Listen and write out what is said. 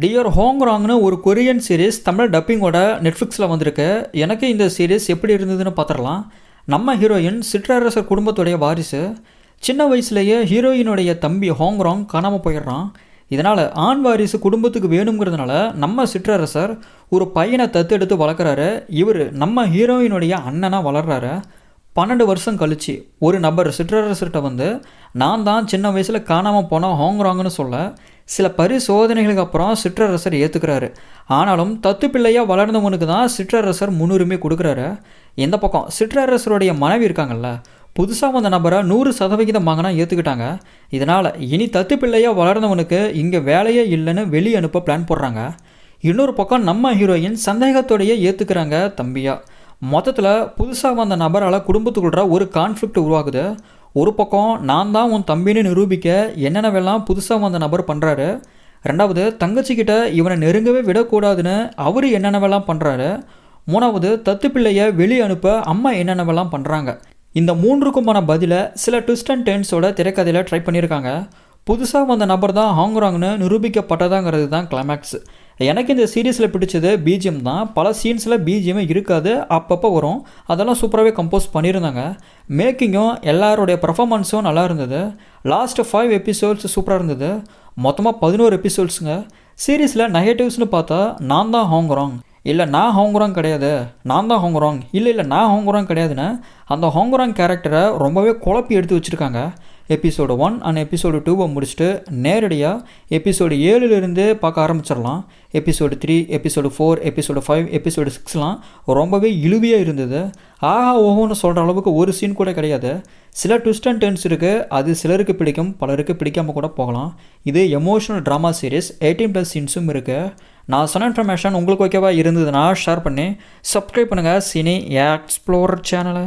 Dear ஹோங்ராங்னு ஒரு Korean series Tamil டப்பிங்கோட நெட்ஃப்ளிக்ஸில் வந்திருக்கு. எனக்கு இந்த சீரிஸ் எப்படி இருந்ததுன்னு பார்த்துடலாம் நம்ம ஹீரோயின் சிற்றரசர் குடும்பத்துடைய வாரிசு. சின்ன வயசுலேயே ஹீரோயினுடைய தம்பி ஹோங்ராங் காணாமல் போயிடுறான். இதனால் ஆண் வாரிசு குடும்பத்துக்கு வேணுங்கிறதுனால நம்ம சிற்றரசர் ஒரு பையனை தத்தெடுத்து வளர்க்குறாரு. இவர் நம்ம ஹீரோயினுடைய அண்ணனாக வளர்றாரு. பன்னெண்டு வருஷம் கழிச்சு ஒரு நபர் சிற்றரசர்கிட்ட வந்து நான் தான் சின்ன வயசில் காணாமல் போனால் ஹோங்குறாங்கன்னு சொல்ல சில பரிசோதனைகளுக்கு அப்புறம் சிற்றரசர் ஏற்றுக்கிறாரு ஆனாலும் தத்து பிள்ளையாக வளர்ந்தவனுக்கு தான் சிற்றரசர் முன்னுரிமை கொடுக்குறாரு. எந்த பக்கம்? சிற்றரசருடைய மனைவி இருக்காங்கல்ல புதுசாக வந்த நபரை நூறு சதவிகிதம் வாங்கினா ஏற்றுக்கிட்டாங்க இதனால் இனி தத்து பிள்ளையாக வளர்ந்தவனுக்கு இங்கே வேலையே இல்லைன்னு வெளியே அனுப்ப பிளான் போடுறாங்க. இன்னொரு பக்கம் நம்ம ஹீரோயின் சந்தேகத்தோடையே ஏற்றுக்கிறாங்க தம்பியாக மொத்தத்தில் புதுசாக வந்த நபரால் குடும்பத்துக்குள்ள ஒரு கான்ஃப்ளிக்ட் உருவாகுது. ஒரு பக்கம் நான் தான் உன் தம்பின்னு நிரூபிக்க என்னென்னவெல்லாம் புதுசாக வந்த நபர் பண்ணுறாரு ரெண்டாவது தங்கச்சிக்கிட்ட இவனை நெருங்கவே விடக்கூடாதுன்னு அவர் என்னென்னவெல்லாம் பண்ணுறாரு மூணாவது தத்து பிள்ளையை வெளியே அனுப்ப அம்மா என்னென்னவெல்லாம் பண்ணுறாங்க இந்த மூன்றுக்குமான பதிலை சில ட்விஸ்ட் அண்ட் டென்ஸோட திரைக்கதையில் ட்ரை பண்ணியிருக்காங்க. புதுசாக வந்த நபர் தான் ஹாங்ராங்னு நிரூபிக்கப்பட்டதாங்கிறது தான் கிளைமேக்ஸ் எனக்கு இந்த சீரீஸில் பிடிச்சது பிஜிஎம் தான். பல சீன்ஸில் பிஜிஎம் இருக்காது. அப்பப்போ வரும். அதெல்லாம் சூப்பராகவே கம்போஸ் பண்ணியிருந்தாங்க. மேக்கிங்கும் எல்லாருடைய பர்ஃபாமன்ஸும் நல்லா இருந்தது. லாஸ்ட் ஃபைவ் எபிசோட்ஸ் சூப்பராக இருந்தது. மொத்தமாக பதினோரு எபிசோட்ஸுங்க சீரீஸில் நெகட்டிவ்ஸ்னு பார்த்தா நான் தான் ஹோங்குறோங் இல்லை நான் ஹோங்குராங் கிடையாது. நான் தான் ஹோங்குராங் இல்லை இல்லை நான் ஹோங்குராங் கிடையாதுன்னு அந்த ஹோங்குறாங் கேரக்டரை ரொம்பவே குழப்பி எடுத்து வச்சுருக்காங்க. எபிசோடு ஒன் அண்ட் எபிசோடு டூவை முடிச்சுட்டு நேரடியாக எபிசோடு ஏழுலேருந்து பார்க்க ஆரம்பிச்சிடலாம். Episode three episode four episode five episode சிக்ஸ்லாம் ரொம்பவே இழுவியாக இருந்தது. ஆஹா ஓஹோன்னு சொல்கிற அளவுக்கு ஒரு சீன் கூட கிடையாது. சில ட்விஸ்ட் அண்ட் டென்ஸ் இருக்குது அது சிலருக்கு பிடிக்கும் பலருக்கு பிடிக்காமல் கூட போகலாம். இது emotional drama series eighteen plus சீன்ஸும் இருக்குது நான் சொன்ன இன்ஃபர்மேஷன் உங்களுக்கு ஓகேவா இருந்ததுன்னா ஷேர் பண்ணி. சப்ஸ்கிரைப் பண்ணுங்கள் சினி எக்ஸ்ப்ளோர் சேனலை